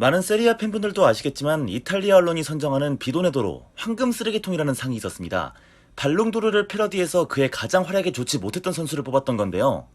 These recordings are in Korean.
많은 세리아 팬분들도 아시겠지만 이탈리아 언론이 선정하는 비돈의 도로 황금 쓰레기통이라는 상이 있었습니다. 발롱도르를 패러디해서 그의 가장 활약에 좋지 못했던 선수를 뽑았던 건데요.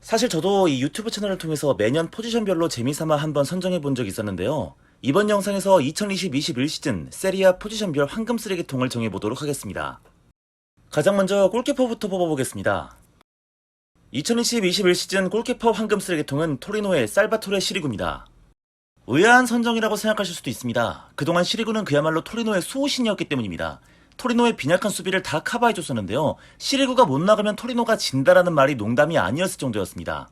사실 저도 이 유튜브 채널을 통해서 매년 포지션별로 재미삼아 한번 선정해 본 적이 있었는데요. 이번 영상에서 2020-21 시즌 세리아 포지션별 황금 쓰레기통을 정해 보도록 하겠습니다. 가장 먼저 골키퍼부터 뽑아보겠습니다. 2020-21 시즌 골키퍼 황금 쓰레기통은 토리노의 살바토레 시리구입니다. 의아한 선정이라고 생각하실 수도 있습니다. 그동안 시리구는 그야말로 토리노의 수호신이었기 때문입니다. 토리노의 빈약한 수비를 다 커버해줬었는데요. 시리구가 못 나가면 토리노가 진다라는 말이 농담이 아니었을 정도였습니다.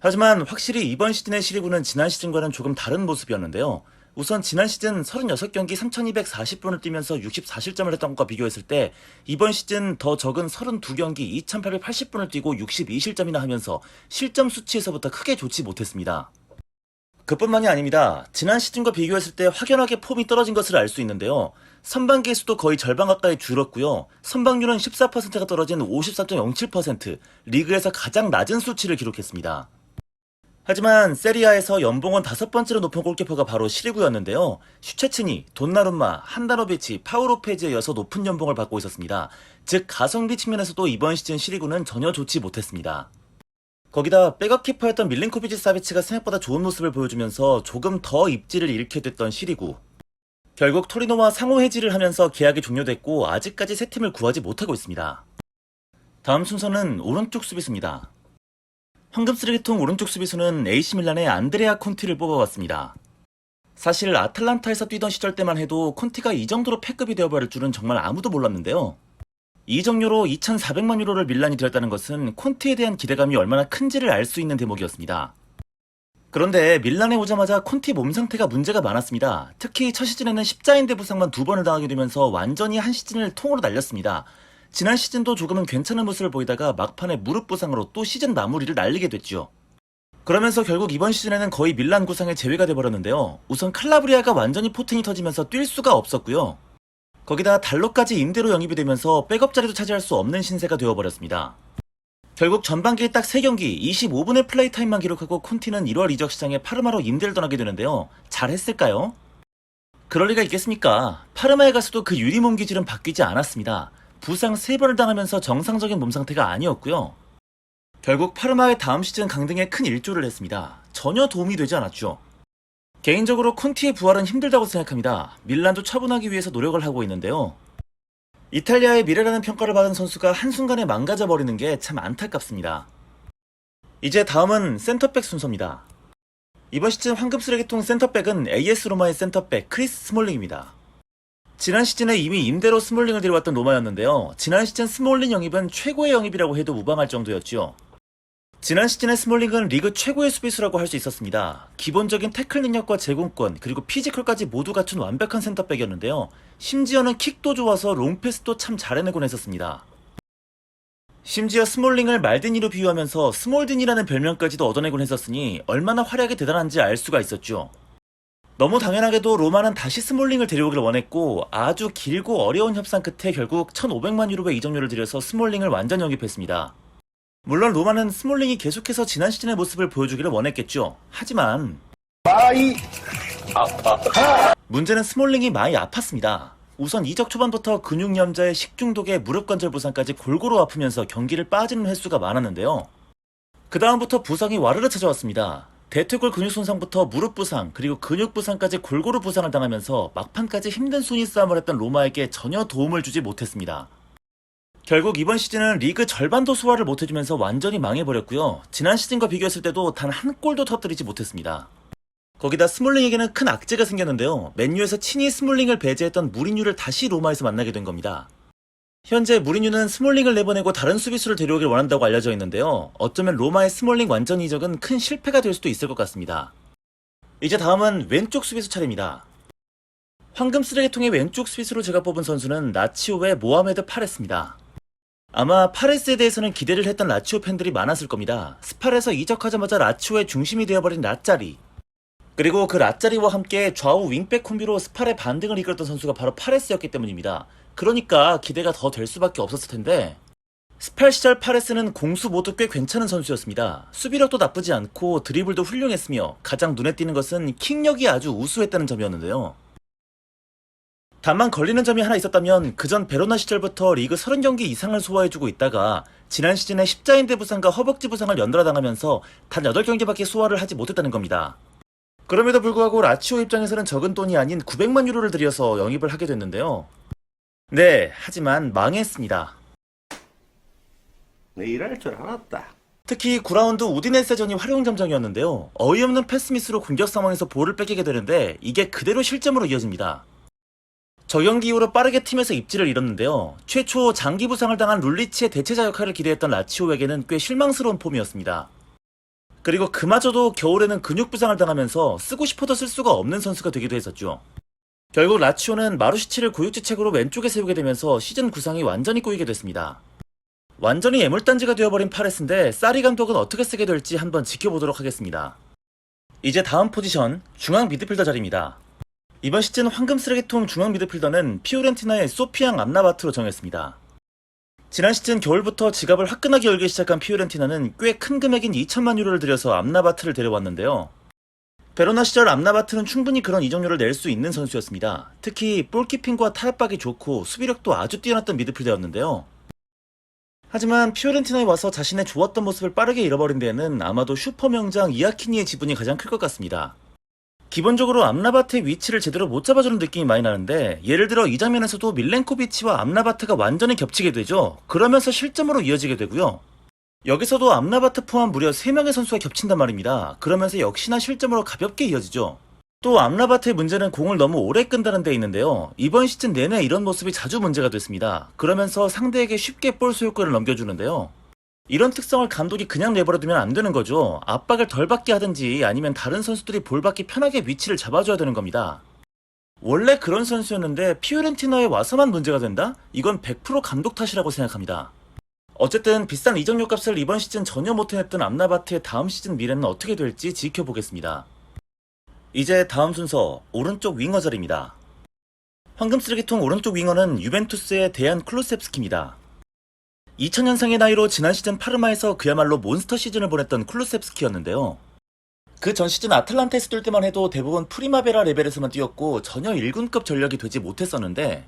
하지만 확실히 이번 시즌의 시리구는 지난 시즌과는 조금 다른 모습이었는데요. 우선 지난 시즌 36경기 3240분을 뛰면서 64실점을 했던 것과 비교했을 때 이번 시즌 더 적은 32경기 2880분을 뛰고 62실점이나 하면서 실점 수치에서부터 크게 좋지 못했습니다. 그뿐만이 아닙니다. 지난 시즌과 비교했을 때 확연하게 폼이 떨어진 것을 알 수 있는데요. 선방기의 수도 거의 절반 가까이 줄었고요. 선방률은 14%가 떨어진 53.07%, 리그에서 가장 낮은 수치를 기록했습니다. 하지만 세리아에서 연봉은 다섯 번째로 높은 골키퍼가 바로 시리구였는데요. 슈체츠니, 돈나룸마, 한다노비치, 파우로페즈에 이어서 높은 연봉을 받고 있었습니다. 즉 가성비 측면에서도 이번 시즌 시리구는 전혀 좋지 못했습니다. 거기다 백업 키퍼였던 밀린코비치 사비치가 생각보다 좋은 모습을 보여주면서 조금 더 입지를 잃게 됐던 시리구. 결국 토리노와 상호 해지를 하면서 계약이 종료됐고 아직까지 새 팀을 구하지 못하고 있습니다. 다음 순서는 오른쪽 수비수입니다. 황금 쓰레기통 오른쪽 수비수는 AC 밀란의 안드레아 콘티를 뽑아봤습니다. 사실 아틀란타에서 뛰던 시절 때만 해도 콘티가 이 정도로 패급이 되어버릴 줄은 정말 아무도 몰랐는데요. 이 정료로 2,400만 유로를 밀란이 들였다는 것은 콘티에 대한 기대감이 얼마나 큰지를 알 수 있는 대목이었습니다. 그런데 밀란에 오자마자 콘티 몸 상태가 문제가 많았습니다. 특히 첫 시즌에는 십자인대 부상만 두 번을 당하게 되면서 완전히 한 시즌을 통으로 날렸습니다. 지난 시즌도 조금은 괜찮은 모습을 보이다가 막판에 무릎 부상으로 또 시즌 마무리를 날리게 됐죠. 그러면서 결국 이번 시즌에는 거의 밀란 구상에 제외가 돼버렸는데요. 우선 칼라브리아가 완전히 포텐이 터지면서 뛸 수가 없었고요. 거기다 달로까지 임대로 영입이 되면서 백업 자리도 차지할 수 없는 신세가 되어버렸습니다. 결국 전반기에 딱 3경기 25분의 플레이 타임만 기록하고 콘티는 1월 이적 시장에 파르마로 임대를 떠나게 되는데요. 잘했을까요? 그럴 리가 있겠습니까? 파르마에 가서도 그 유리 몸 기질은 바뀌지 않았습니다. 부상 3번을 당하면서 정상적인 몸 상태가 아니었고요. 결국 파르마의 다음 시즌 강등에 큰 일조를 했습니다. 전혀 도움이 되지 않았죠. 개인적으로 콘티의 부활은 힘들다고 생각합니다. 밀란도 처분하기 위해서 노력을 하고 있는데요. 이탈리아의 미래라는 평가를 받은 선수가 한순간에 망가져 버리는 게 참 안타깝습니다. 이제 다음은 센터백 순서입니다. 이번 시즌 황금 쓰레기통 센터백은 AS 로마의 센터백 크리스 스몰링입니다. 지난 시즌에 이미 임대로 스몰링을 데려왔던 로마였는데요. 지난 시즌 스몰링 영입은 최고의 영입이라고 해도 무방할 정도였죠. 지난 시즌의 스몰링은 리그 최고의 수비수라고 할 수 있었습니다. 기본적인 태클 능력과 제공권, 그리고 피지컬까지 모두 갖춘 완벽한 센터백이었는데요. 심지어는 킥도 좋아서 롱패스도 참 잘해내곤 했었습니다. 심지어 스몰링을 말든이로 비유하면서 스몰든이라는 별명까지도 얻어내곤 했었으니 얼마나 활약이 대단한지 알 수가 있었죠. 너무 당연하게도 로마는 다시 스몰링을 데려오길 원했고 아주 길고 어려운 협상 끝에 결국 1500만 유로의 이적료를 들여서 스몰링을 완전 영입했습니다. 물론 로마는 스몰링이 계속해서 지난 시즌의 모습을 보여주기를 원했겠죠. 하지만 마이 문제는 스몰링이 많이 아팠습니다. 우선 이적 초반부터 근육염자의 식중독에 무릎 관절 부상까지 골고루 아프면서 경기를 빠지는 횟수가 많았는데요. 그 다음부터 부상이 와르르 찾아왔습니다. 대퇴골 근육 손상부터 무릎 부상 그리고 근육 부상까지 골고루 부상을 당하면서 막판까지 힘든 순위 싸움을 했던 로마에게 전혀 도움을 주지 못했습니다. 결국 이번 시즌은 리그 절반도 소화를 못해주면서 완전히 망해버렸고요. 지난 시즌과 비교했을 때도 단 한 골도 터뜨리지 못했습니다. 거기다 스몰링에게는 큰 악재가 생겼는데요. 맨유에서 친히 스몰링을 배제했던 무리뉴를 다시 로마에서 만나게 된 겁니다. 현재 무리뉴는 스몰링을 내보내고 다른 수비수를 데려오길 원한다고 알려져 있는데요. 어쩌면 로마의 스몰링 완전 이적은 큰 실패가 될 수도 있을 것 같습니다. 이제 다음은 왼쪽 수비수 차례입니다. 황금 쓰레기통의 왼쪽 수비수로 제가 뽑은 선수는 나치오의 모하메드 파레스입니다. 아마 파레스에 대해서는 기대를 했던 라치오 팬들이 많았을 겁니다. 스팔에서 이적하자마자 라치오의 중심이 되어버린 라짜리. 그리고 그 라짜리와 함께 좌우 윙백 콤비로 스팔의 반등을 이끌었던 선수가 바로 파레스였기 때문입니다. 그러니까 기대가 더 될 수밖에 없었을 텐데 스팔 시절 파레스는 공수 모두 꽤 괜찮은 선수였습니다. 수비력도 나쁘지 않고 드리블도 훌륭했으며 가장 눈에 띄는 것은 킥력이 아주 우수했다는 점이었는데요. 다만 걸리는 점이 하나 있었다면 그전 베로나 시절부터 리그 30경기 이상을 소화해주고 있다가 지난 시즌에 십자인대 부상과 허벅지 부상을 연달아 당하면서 단 8경기밖에 소화를 하지 못했다는 겁니다. 그럼에도 불구하고 라치오 입장에서는 적은 돈이 아닌 900만 유로를 들여서 영입을 하게 됐는데요. 네, 하지만 망했습니다. 내 일할 줄 알았다. 특히 9라운드 우디네세전이 활용 점정이었는데요. 어이없는 패스미스로 공격 상황에서 볼을 뺏기게 되는데 이게 그대로 실점으로 이어집니다. 저 경기 이후로 빠르게 팀에서 입지를 잃었는데요. 최초 장기 부상을 당한 룰리치의 대체자 역할을 기대했던 라치오에게는 꽤 실망스러운 폼이었습니다. 그리고 그마저도 겨울에는 근육 부상을 당하면서 쓰고 싶어도 쓸 수가 없는 선수가 되기도 했었죠. 결국 라치오는 마루시치를 고육지책으로 왼쪽에 세우게 되면서 시즌 구상이 완전히 꼬이게 됐습니다. 완전히 애물단지가 되어버린 파레스인데 사리 감독은 어떻게 쓰게 될지 한번 지켜보도록 하겠습니다. 이제 다음 포지션 중앙 미드필더 자리입니다. 이번 시즌 황금 쓰레기통 중앙 미드필더는 피오렌티나의 소피앙 암나바트로 정했습니다. 지난 시즌 겨울부터 지갑을 화끈하게 열기 시작한 피오렌티나는 꽤 큰 금액인 2천만 유로를 들여서 암나바트를 데려왔는데요. 베로나 시절 암나바트는 충분히 그런 이적료를 낼 수 있는 선수였습니다. 특히 볼키핑과 타협박이 좋고 수비력도 아주 뛰어났던 미드필더였는데요. 하지만 피오렌티나에 와서 자신의 좋았던 모습을 빠르게 잃어버린 데에는 아마도 슈퍼 명장 이아키니의 지분이 가장 클 것 같습니다. 기본적으로 암라바트의 위치를 제대로 못 잡아주는 느낌이 많이 나는데 예를 들어 이 장면에서도 밀렌코비치와 암라바트가 완전히 겹치게 되죠. 그러면서 실점으로 이어지게 되고요. 여기서도 암라바트 포함 무려 3명의 선수가 겹친단 말입니다. 그러면서 역시나 실점으로 가볍게 이어지죠. 또 암라바트의 문제는 공을 너무 오래 끈다는 데 있는데요. 이번 시즌 내내 이런 모습이 자주 문제가 됐습니다. 그러면서 상대에게 쉽게 볼 소유권을 넘겨주는데요. 이런 특성을 감독이 그냥 내버려두면 안 되는 거죠. 압박을 덜 받게 하든지 아니면 다른 선수들이 볼 받기 편하게 위치를 잡아줘야 되는 겁니다. 원래 그런 선수였는데 피오렌티나에 와서만 문제가 된다? 이건 100% 감독 탓이라고 생각합니다. 어쨌든 비싼 이적료 값을 이번 시즌 전혀 못 해냈던 암나바트의 다음 시즌 미래는 어떻게 될지 지켜보겠습니다. 이제 다음 순서 오른쪽 윙어 자리입니다. 황금 쓰레기통 오른쪽 윙어는 유벤투스의 대한 클루셉스키입니다. 2000년생의 나이로 지난 시즌 파르마에서 그야말로 몬스터 시즌을 보냈던 클루셉스키였는데요. 그 전 시즌 아틀란타에서 뛸 때만 해도 대부분 프리마베라 레벨에서만 뛰었고 전혀 1군급 전력이 되지 못했었는데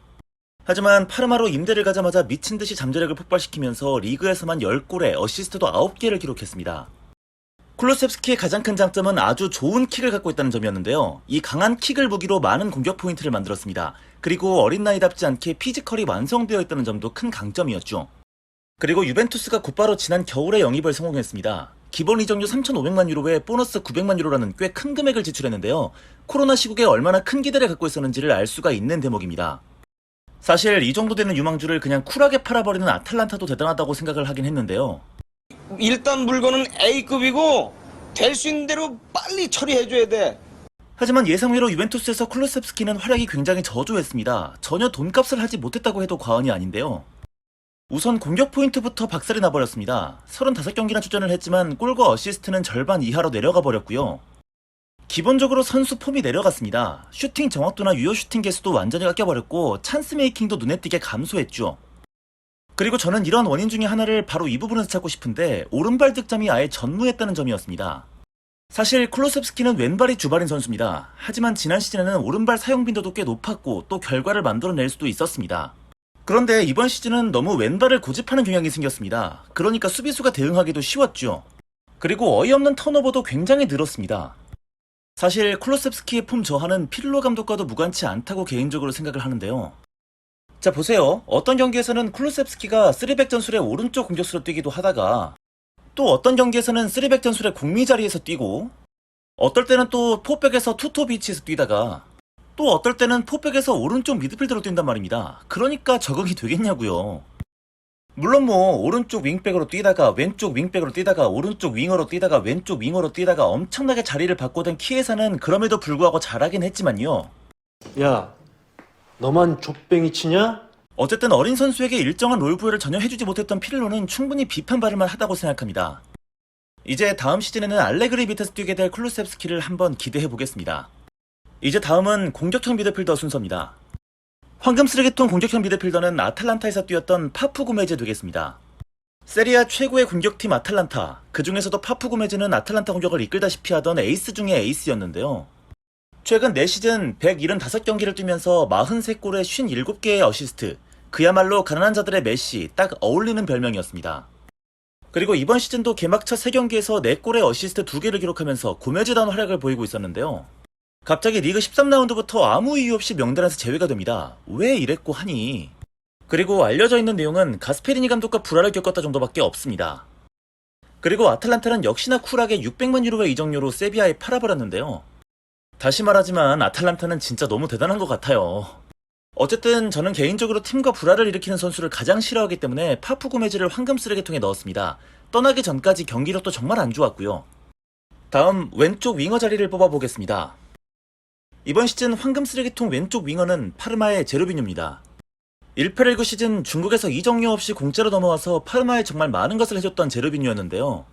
하지만 파르마로 임대를 가자마자 미친 듯이 잠재력을 폭발시키면서 리그에서만 10골에 어시스트도 9개를 기록했습니다. 쿨로셉스키의 가장 큰 장점은 아주 좋은 킥을 갖고 있다는 점이었는데요. 이 강한 킥을 무기로 많은 공격 포인트를 만들었습니다. 그리고 어린 나이답지 않게 피지컬이 완성되어 있다는 점도 큰 강점이었죠. 그리고 유벤투스가 곧바로 지난 겨울에 영입을 성공했습니다. 기본 이적료 3,500만 유로에 보너스 900만 유로라는 꽤 큰 금액을 지출했는데요. 코로나 시국에 얼마나 큰 기대를 갖고 있었는지를 알 수가 있는 대목입니다. 사실 이 정도 되는 유망주를 그냥 쿨하게 팔아버리는 아틀란타도 대단하다고 생각을 하긴 했는데요. 일단 물건은 A급이고 될 수 있는 대로 빨리 처리해줘야 돼. 하지만 예상외로 유벤투스에서 클루셉스키는 활약이 굉장히 저조했습니다. 전혀 돈값을 하지 못했다고 해도 과언이 아닌데요. 우선 공격 포인트부터 박살이 나버렸습니다. 35경기나 출전을 했지만 골과 어시스트는 절반 이하로 내려가 버렸고요. 기본적으로 선수 폼이 내려갔습니다. 슈팅 정확도나 유효 슈팅 개수도 완전히 깎여버렸고 찬스 메이킹도 눈에 띄게 감소했죠. 그리고 저는 이런 원인 중에 하나를 바로 이 부분에서 찾고 싶은데 오른발 득점이 아예 전무했다는 점이었습니다. 사실 클로셉스키는 왼발이 주발인 선수입니다. 하지만 지난 시즌에는 오른발 사용 빈도도 꽤 높았고 또 결과를 만들어낼 수도 있었습니다. 그런데 이번 시즌은 너무 왼발을 고집하는 경향이 생겼습니다. 그러니까 수비수가 대응하기도 쉬웠죠. 그리고 어이없는 턴오버도 굉장히 늘었습니다. 사실 클로셉스키의 폼 저하는 필로 감독과도 무관치 않다고 개인적으로 생각을 하는데요. 자 보세요. 어떤 경기에서는 클로셉스키가 3백 전술의 오른쪽 공격수로 뛰기도 하다가 또 어떤 경기에서는 3백 전술의 공미 자리에서 뛰고 어떨 때는 또 포백에서 투톱 위치에서 뛰다가 또 어떨 때는 포백에서 오른쪽 미드필더로 뛴단 말입니다. 그러니까 적응이 되겠냐고요. 물론 뭐 오른쪽 윙백으로 뛰다가 왼쪽 윙백으로 뛰다가 오른쪽 윙어로 뛰다가 왼쪽 윙어로 뛰다가 엄청나게 자리를 바꿔던 키에사는 그럼에도 불구하고 잘하긴 했지만요. 야, 너만 족뱅이 치냐? 어쨌든 어린 선수에게 일정한 롤 부여를 전혀 해주지 못했던 피를로는 충분히 비판받을 만하다고 생각합니다. 이제 다음 시즌에는 알레그리 밑에서 뛰게 될 클루셉스키를 한번 기대해 보겠습니다. 이제 다음은 공격형 미드필더 순서입니다. 황금 쓰레기통 공격형 미드필더는 아틀란타에서 뛰었던 파프 구메제 되겠습니다. 세리아 최고의 공격팀 아탈란타. 그 중에서도 파푸 고메즈는 아탈란타 공격을 이끌다시피 하던 에이스 중의 에이스였는데요. 최근 4시즌 175경기를 뛰면서 43골에 57개의 어시스트. 그야말로 가난한 자들의 메시, 딱 어울리는 별명이었습니다. 그리고 이번 시즌도 개막 첫 3경기에서 4골의 어시스트 2개를 기록하면서 고메즈다운 활약을 보이고 있었는데요. 갑자기 리그 13라운드부터 아무 이유 없이 명단에서 제외가 됩니다. 왜 이랬고 하니? 그리고 알려져 있는 내용은 가스페리니 감독과 불화를 겪었다 정도밖에 없습니다. 그리고 아탈란타는 역시나 쿨하게 600만 유로의 이적료로 세비야에 팔아버렸는데요. 다시 말하지만 아탈란타는 진짜 너무 대단한 것 같아요. 어쨌든 저는 개인적으로 팀과 불화를 일으키는 선수를 가장 싫어하기 때문에 파푸 고메즈를 황금 쓰레기통에 넣었습니다. 떠나기 전까지 경기력도 정말 안 좋았고요. 다음 왼쪽 윙어 자리를 뽑아보겠습니다. 이번 시즌 황금 쓰레기통 왼쪽 윙어는 파르마의 제르비뉴입니다. 1819 시즌 중국에서 이적료 없이 공짜로 넘어와서 파르마에 정말 많은 것을 해줬던 제르비뉴였는데요.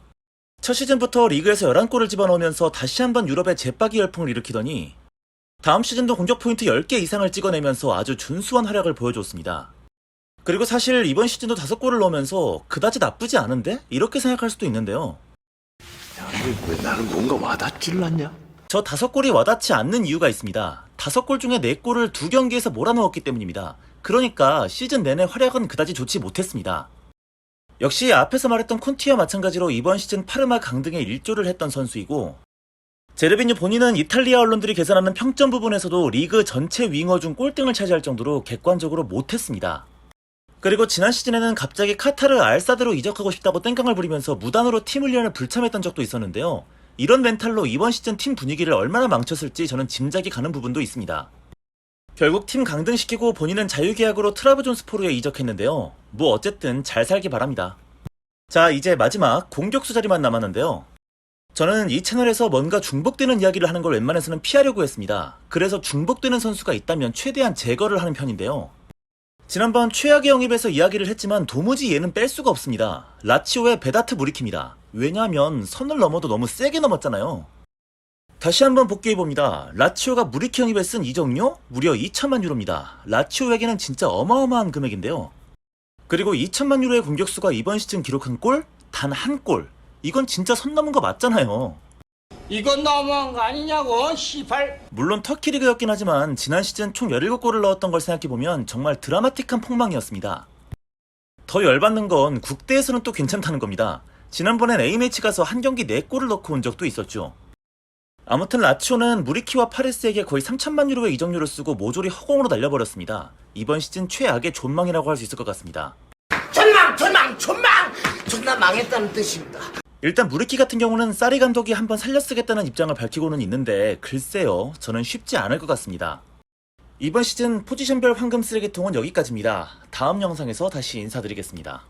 첫 시즌부터 리그에서 11골을 집어넣으면서 다시 한번 유럽의 제빠기 열풍을 일으키더니 다음 시즌도 공격 포인트 10개 이상을 찍어내면서 아주 준수한 활약을 보여줬습니다. 그리고 사실 이번 시즌도 5골을 넣으면서 그다지 나쁘지 않은데? 이렇게 생각할 수도 있는데요. 야, 이게 왜 나는 뭔가 와닿지를 않냐? 저 다섯 골이 와닿지 않는 이유가 있습니다. 다섯 골 중에 네 골을 두 경기에서 몰아넣었기 때문입니다. 그러니까 시즌 내내 활약은 그다지 좋지 못했습니다. 역시 앞에서 말했던 콘티와 마찬가지로 이번 시즌 파르마 강등에 일조를 했던 선수이고 제르비뉴 본인은 이탈리아 언론들이 계산하는 평점 부분에서도 리그 전체 윙어 중 꼴등을 차지할 정도로 객관적으로 못했습니다. 그리고 지난 시즌에는 갑자기 카타르 알사드로 이적하고 싶다고 땡깡을 부리면서 무단으로 팀 훈련을 불참했던 적도 있었는데요. 이런 멘탈로 이번 시즌 팀 분위기를 얼마나 망쳤을지 저는 짐작이 가는 부분도 있습니다. 결국 팀 강등시키고 본인은 자유계약으로 트라브존스포르에 이적했는데요. 뭐 어쨌든 잘 살기 바랍니다. 자, 이제 마지막 공격수 자리만 남았는데요. 저는 이 채널에서 뭔가 중복되는 이야기를 하는 걸 웬만해서는 피하려고 했습니다. 그래서 중복되는 선수가 있다면 최대한 제거를 하는 편인데요. 지난번 최악의 영입에서 이야기를 했지만 도무지 얘는 뺄 수가 없습니다. 라치오의 베다트 무리키입니다. 왜냐하면 선을 넘어도 너무 세게 넘었잖아요. 다시 한번 복귀해 봅니다. 라치오가 무리키 영입에 쓴 이적료? 무려 2천만 유로입니다. 라치오에게는 진짜 어마어마한 금액인데요. 그리고 2천만 유로의 공격수가 이번 시즌 기록한 골? 단 한 골. 이건 진짜 선 넘은 거 맞잖아요. 이건 너무한 거 아니냐고 시팔 물론 터키 리그였긴 하지만 지난 시즌 총 17골을 넣었던 걸 생각해보면 정말 드라마틱한 폭망이었습니다. 더 열받는 건 국대에서는 또 괜찮다는 겁니다. 지난번엔 A매치 가서 한 경기 4골을 넣고 온 적도 있었죠. 아무튼 라치오는 무리키와 파레스에게 거의 3천만 유로의 이적료를 쓰고 모조리 허공으로 날려버렸습니다. 이번 시즌 최악의 존망이라고 할 수 있을 것 같습니다. 전망 전망 전망 존나 망했다는 뜻입니다. 일단 무리키 같은 경우는 사리 감독이 한번 살려쓰겠다는 입장을 밝히고는 있는데 글쎄요 저는 쉽지 않을 것 같습니다. 이번 시즌 포지션별 황금 쓰레기통은 여기까지입니다. 다음 영상에서 다시 인사드리겠습니다.